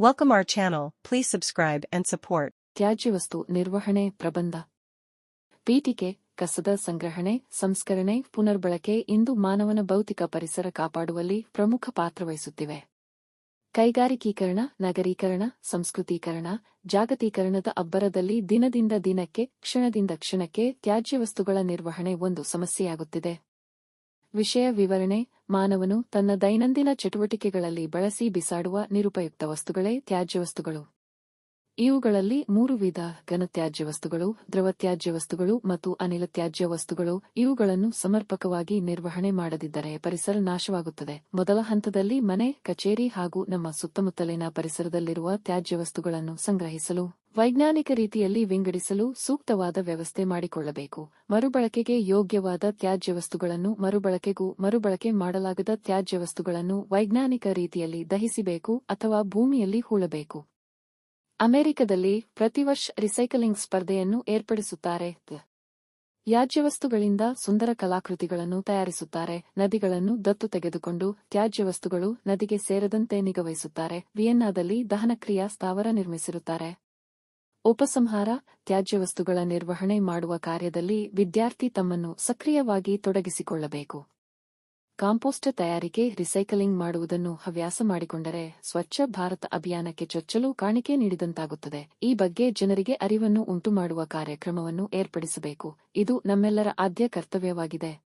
Welcome our channel, please subscribe and support. ತ್ಯಾಜ್ಯ ವಸ್ತು ನಿರ್ವಹಣೆ ಪ್ರಬಂಧ. ಪೀಠಿಕೆ ಕಸದ ಸಂಗ್ರಹಣೆ ಸಂಸ್ಕರಣೆ ಪುನರ್ಬಳಕೆ ಇಂದು ಮಾನವನ ಭೌತಿಕ ಪರಿಸರ ಕಾಪಾಡುವಲ್ಲಿ ಪ್ರಮುಖ ಪಾತ್ರವಹಿಸುತ್ತಿವೆ ಕೈಗಾರಿಕೀಕರಣ ನಗರೀಕರಣ ಸಂಸ್ಕೃತೀಕರಣ ಜಾಗತೀಕರಣದ ಅಬ್ಬರದಲ್ಲಿ ದಿನದಿಂದ ದಿನಕ್ಕೆ ಕ್ಷಣದಿಂದ ಕ್ಷಣಕ್ಕೆ ತ್ಯಾಜ್ಯ ವಸ್ತುಗಳ ನಿರ್ವಹಣೆ ಒಂದು ಸಮಸ್ಯೆಯಾಗುತ್ತಿದೆ. ವಿಷಯ ವಿವರಣೆ ಮಾನವನು ತನ್ನ ದೈನಂದಿನ ಚಟುವಟಿಕೆಗಳಲ್ಲಿ ಬಳಸಿ ಬಿಸಾಡುವ ನಿರುಪಯುಕ್ತ ವಸ್ತುಗಳೇ ತ್ಯಾಜ್ಯ ವಸ್ತುಗಳು ಇವುಗಳಲ್ಲಿ ಮೂರು ವಿಧ ಘನತ್ಯಾಜ್ಯ ವಸ್ತುಗಳು, ದ್ರವತ್ಯಾಜ್ಯ ವಸ್ತುಗಳು ಮತ್ತು ಅನಿಲ ತ್ಯಾಜ್ಯ ವಸ್ತುಗಳು. ಇವುಗಳನ್ನು ಸಮರ್ಪಕವಾಗಿ ನಿರ್ವಹಣೆ ಮಾಡದಿದ್ದರೆ ಪರಿಸರ ನಾಶವಾಗುತ್ತದೆ. ಮೊದಲ ಹಂತದಲ್ಲಿ ಮನೆ, ಕಚೇರಿ ಹಾಗೂ ನಮ್ಮ ಸುತ್ತಮುತ್ತಲಿನ ಪರಿಸರದಲ್ಲಿರುವ ತ್ಯಾಜ್ಯ ವಸ್ತುಗಳನ್ನು ಸಂಗ್ರಹಿಸಲು, ವೈಜ್ಞಾನಿಕ ರೀತಿಯಲ್ಲಿ ವಿಂಗಡಿಸಲು ಸೂಕ್ತವಾದ ವ್ಯವಸ್ಥೆ ಮಾಡಿಕೊಳ್ಳಬೇಕು. ಮರುಬಳಕೆಗೆ ಯೋಗ್ಯವಾದ ತ್ಯಾಜ್ಯ ವಸ್ತುಗಳನ್ನು ಮರುಬಳಕೆಗೂ ಮರುಬಳಕೆ ಮಾಡಲಾಗದ ತ್ಯಾಜ್ಯ ವಸ್ತುಗಳನ್ನು ವೈಜ್ಞಾನಿಕ ರೀತಿಯಲ್ಲಿ ದಹಿಸಬೇಕು ಅಥವಾ ಭೂಮಿಯಲ್ಲಿ ಹೂಳಬೇಕು. ಅಮೆರಿಕದಲ್ಲಿ ಪ್ರತಿವರ್ಷ ರಿಸೈಕಲಿಂಗ್ ಸ್ಪರ್ಧೆಯನ್ನು ಏರ್ಪಡಿಸುತ್ತಾರೆ. ತ್ಯಾಜ್ಯವಸ್ತುಗಳಿಂದ ಸುಂದರ ಕಲಾಕೃತಿಗಳನ್ನು ತಯಾರಿಸುತ್ತಾರೆ. ನದಿಗಳನ್ನು ದತ್ತು ತೆಗೆದುಕೊಂಡು ತ್ಯಾಜ್ಯವಸ್ತುಗಳು ನದಿಗೆ ಸೇರದಂತೆ ನಿಗವಹಿಸುತ್ತಾರೆ. ವಿಯೆನ್ನಾದಲ್ಲಿ ದಹನಕ್ರಿಯಾ ಸ್ಥಾವರ ನಿರ್ಮಿಸಿರುತ್ತಾರೆ. ಉಪಸಂಹಾರ, ತ್ಯಾಜ್ಯವಸ್ತುಗಳ ನಿರ್ವಹಣೆ ಮಾಡುವ ಕಾರ್ಯದಲ್ಲಿ ವಿದ್ಯಾರ್ಥಿ ತಮ್ಮನ್ನು ಸಕ್ರಿಯವಾಗಿ ತೊಡಗಿಸಿಕೊಳ್ಳಬೇಕು. ಕಾಂಪೋಸ್ಟ್ ತಯಾರಿಕೆ, ರಿಸೈಕಲಿಂಗ್ ಮಾಡುವುದನ್ನು ಹವ್ಯಾಸ ಮಾಡಿಕೊಂಡರೆ ಸ್ವಚ್ಛ ಭಾರತ ಅಭಿಯಾನಕ್ಕೆ ಚೊಚ್ಚಲು ಕಾಣಿಕೆ ನೀಡಿದಂತಾಗುತ್ತದೆ. ಈ ಬಗ್ಗೆ ಜನರಿಗೆ ಅರಿವನ್ನು ಉಂಟುಮಾಡುವ ಕಾರ್ಯಕ್ರಮವನ್ನು ಏರ್ಪಡಿಸಬೇಕು. ಇದು ನಮ್ಮೆಲ್ಲರ ಆದ್ಯ ಕರ್ತವ್ಯವಾಗಿದೆ.